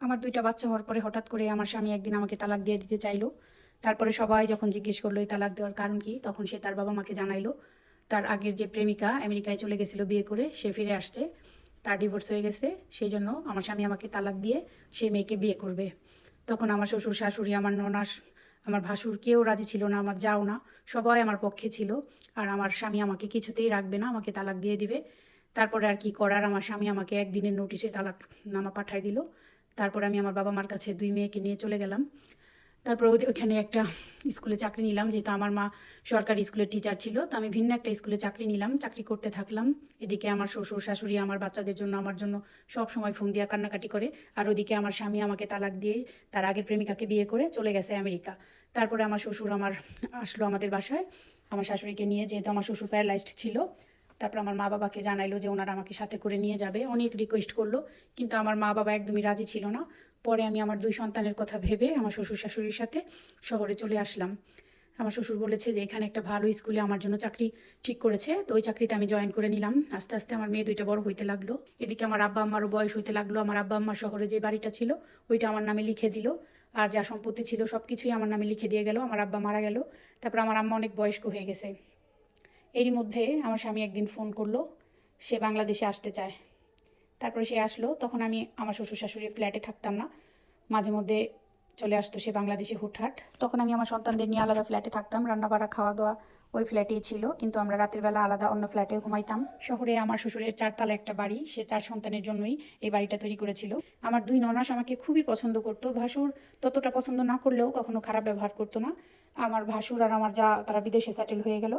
আমার দুইটা বাচ্চা হওয়ার পরে হঠাৎ করে আমার স্বামী একদিন আমাকে তালাক দিয়ে দিতে চাইলো। তারপরে সবাই যখন জিজ্ঞেস করল এই তালাক দেওয়ার কারণ কি, তখন সে তার বাবা মাকে জানাইলো। তার আগের যে প্রেমিকা আমেরিকায় চলে গেছিল বিয়ে করে, সে ফিরে আসছে। তার ডিভোর্স হয়ে গেছে সেই জন্য আমার স্বামী আমাকে তালাক দিয়ে সে মেয়েকে বিয়ে করবে। তখন আমার শ্বশুর, শাশুড়ি, আমার ননাস, আমার ভাসুর কেউ রাজি ছিল না, আমার যাও না, সবাই আমার পক্ষে ছিল। আর আমার স্বামী আমাকে কিছুতেই রাখবে না, আমাকে তালাক দিয়ে দিবে। তারপরে আর কি করার, আমার স্বামী আমাকে একদিনের নোটিশে তালাক নামা পাঠায় দিল। তারপর আমি আমার বাবা মার কাছে দুই মেয়েকে নিয়ে চলে গেলাম। তারপর ওই- ওইখানে একটা স্কুলে চাকরি নিলাম, যেহেতু আমার মা সরকারি স্কুলের টিচার ছিল, তো আমি ভিন্ন একটা স্কুলে চাকরি নিলাম, চাকরি করতে থাকলাম। এদিকে আমার শ্বশুর, শাশুড়ি, আমার বাচ্চাদের জন্য, আমার জন্য সব সময় ফোন দিয়া কান্নাকাটি করে, আর ওদিকে আমার স্বামী আমাকে তালাক দিয়ে তার আগের প্রেমিকাকে বিয়ে করে চলে গেছে আমেরিকা। তারপরে আমার শ্বশুর আমার আসলো আমাদের বাসায়, আমার শাশুড়িকে নিয়ে, যেহেতু আমার শ্বশুর প্যারালাইজড ছিল তারপর আমার মা বাবাকে জানাইলো যে ওনারা আমাকে সাথে করে নিয়ে যাবে। অনেক রিকোয়েস্ট করল, কিন্তু আমার মা বাবা একদমই রাজি ছিল না। পরে আমি আমার দুই সন্তানের কথা ভেবে আমার শ্বশুর শাশুড়ির সাথে শহরে চলে আসলাম। আমার শ্বশুর বলেছে যে, এখানে একটা ভালো স্কুলে আমার জন্য চাকরি ঠিক করেছে, তো ওই চাকরিতে আমি জয়েন করে নিলাম। আস্তে আস্তে আমার মেয়ে দুইটা বড় হইতে লাগল। এদিকে আমার আব্বা আম্মারও বয়স হইতে লাগল। আমার আব্বা আম্মা শহরে যে বাড়িটা ছিল, ওইটা আমার নামে লিখে দিল। আর যা সম্পত্তি ছিল সব কিছুই আমার নামে লিখে দিয়ে গেল। আমার আব্বা মারা গেল। তারপর আমার আম্মা অনেক বয়স্ক হয়ে গেছে। এরই মধ্যে আমার স্বামী একদিন ফোন করল, সে বাংলাদেশে আসতে চায়। তারপরে সে আসলো, তখন আমি আমার শ্বশুর শাশুড়ির ফ্ল্যাটে থাকতাম না। মাঝে মধ্যে চলে আসতো সে বাংলাদেশে হুটহাট। তখন আমি আমার সন্তানদের নিয়ে আলাদা ফ্ল্যাটে থাকতাম রান্না বাড়া খাওয়া দাওয়া ওই ফ্ল্যাটেই ছিল, কিন্তু আমরা রাতের বেলা আলাদা অন্য ফ্ল্যাটে ঘুমাইতাম। শহরে আমার শ্বশুরের চারতলা একটা বাড়ি, সে তার সন্তানের জন্যই এই বাড়িটা তৈরি করেছিল। আমার দুই ননাস আমাকে খুবই পছন্দ করতো। ভাসুর ততটা পছন্দ না করলেও কখনো খারাপ ব্যবহার করতো না। আমার ভাসুর আর আমার যা, তারা বিদেশে সেটেল হয়ে গেল।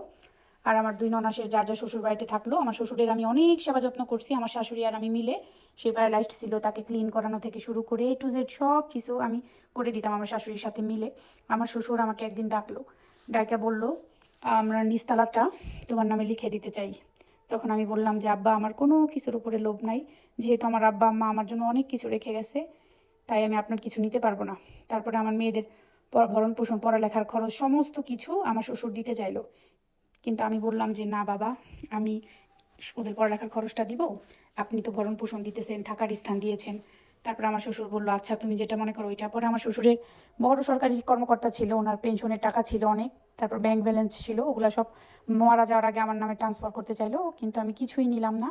আর আমার দুই ননাসের যার যা শ্বশুর বাড়িতে থাকল, আমার শ্বশুরের আমি অনেক সেবা যত্ন করছি, আমার শাশুড়ি আর আমি মিলে। সে প্যারালাইজড ছিল, তাকে ক্লিন করানো থেকে শুরু করে এ টু জেড সব কিছু আমি করে দিতাম আমার শাশুড়ির সাথে মিলে। আমার শ্বশুর আমাকে একদিন ডাকলো ডাকা বলল, আমরা নিস্তালাটা তোমার নামে লিখে দিতে চাই। তখন আমি বললাম যে, আব্বা, আমার কোনো কিছুর উপরে লোভ নাই। যেহেতু আমার আব্বা, আম্মা আমার জন্য অনেক কিছু রেখে গেছে, তাই আমি আপনার কিছু নিতে পারব না। তারপরে আমার মেয়েদের ভরণ পোষণ পড়ালেখার খরচ, সমস্ত কিছু আমার শ্বশুর দিতে চাইলো। কিন্তু আমি বললাম যে, না বাবা, আমি ওদের পড়ালেখার খরচটা দিব। আপনি তো ভরণ পোষণ দিতেছেন, থাকার স্থান দিয়েছেন। তারপর আমার শ্বশুর বলল আচ্ছা তুমি যেটা মনে করো ওইটা। পরে আমার শ্বশুরের বড় সরকারি কর্মকর্তা ছিল, ওনার পেনশনের টাকা ছিল অনেক, তারপর ব্যাংক ব্যালেন্স ছিল, ওগুলো সব মারা যাওয়ার আগে আমার নামে ট্রান্সফার করতে চাইলো, কিন্তু আমি কিছুই নিলাম না।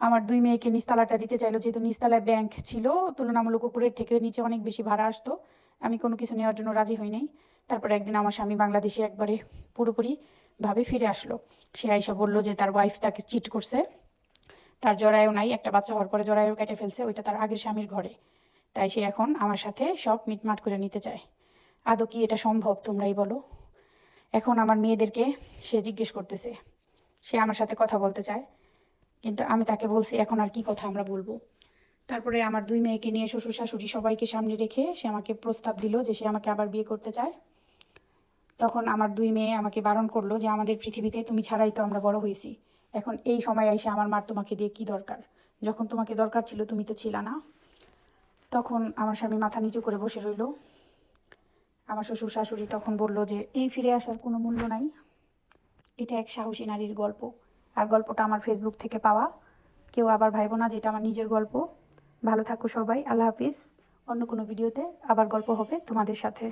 আমার দুই মেয়েকে নিস্তালাটা দিতে চাইলো, যেহেতু নিস্তালায় ব্যাংক ছিল, তুলনামূলক উপরের থেকে নিচে অনেক বেশি ভাড়া আসতো। আমি কোনো কিছু নেওয়ার জন্য রাজি হই নাই। তারপর একদিন আমার স্বামী বাংলাদেশে একবারে পুরোপুরি ভাবে ফিরে আসলো। সে আইসা বলল যে, তার ওয়াইফ তাকে চিট করছে। তার জরায়ু নাই, একটা বাচ্চা হওয়ার পরে জরায়ু কেটে ফেলছে, ওইটা তার আগের স্বামীর ঘরে। তাই সে এখন আমার সাথে সব মিটমাট করে নিতে চায়। আদৌ কি এটা সম্ভব, তোমরাই বলো। এখন আমার মেয়েদেরকে সে জিজ্ঞেস করতেছে। সে আমার সাথে কথা বলতে চায়, কিন্তু আমি তাকে বলছি, এখন আর কি কথা আমরা বলব? তারপরে আমার দুই মেয়েকে নিয়ে শ্বশুর শাশুড়ি সবাইকে সামনে রেখে সে আমাকে প্রস্তাব দিল যে, সে আমাকে আবার বিয়ে করতে চায়। তখন আমার দুই মেয়ে আমাকে বারণ করল যে আমাদের পৃথিবীতে তুমি ছাড়াই তো আমরা বড় হয়েছি। এখন এই সময় এসে আমার মার তোমাকে দিয়ে কি দরকার? যখন তোমাকে দরকার ছিল তুমি তো ছিলা না। তখন আমার স্বামী মাথা নিচু করে বসে রইল। আমার শ্বশুর শাশুড়ি তখন বলল যে, এই ফিরে আসার কোনো মূল্য নাই। এটা এক সাহসী নারীর গল্প। আর গল্পটা আমার ফেসবুক থেকে পাওয়া। কেউ আবার ভাইব না যেটা আমার নিজের গল্প। ভালো থাকো সবাই, আল্লাহ হাফিজ। অন্য কোনো ভিডিওতে আবার গল্প হবে তোমাদের সাথে।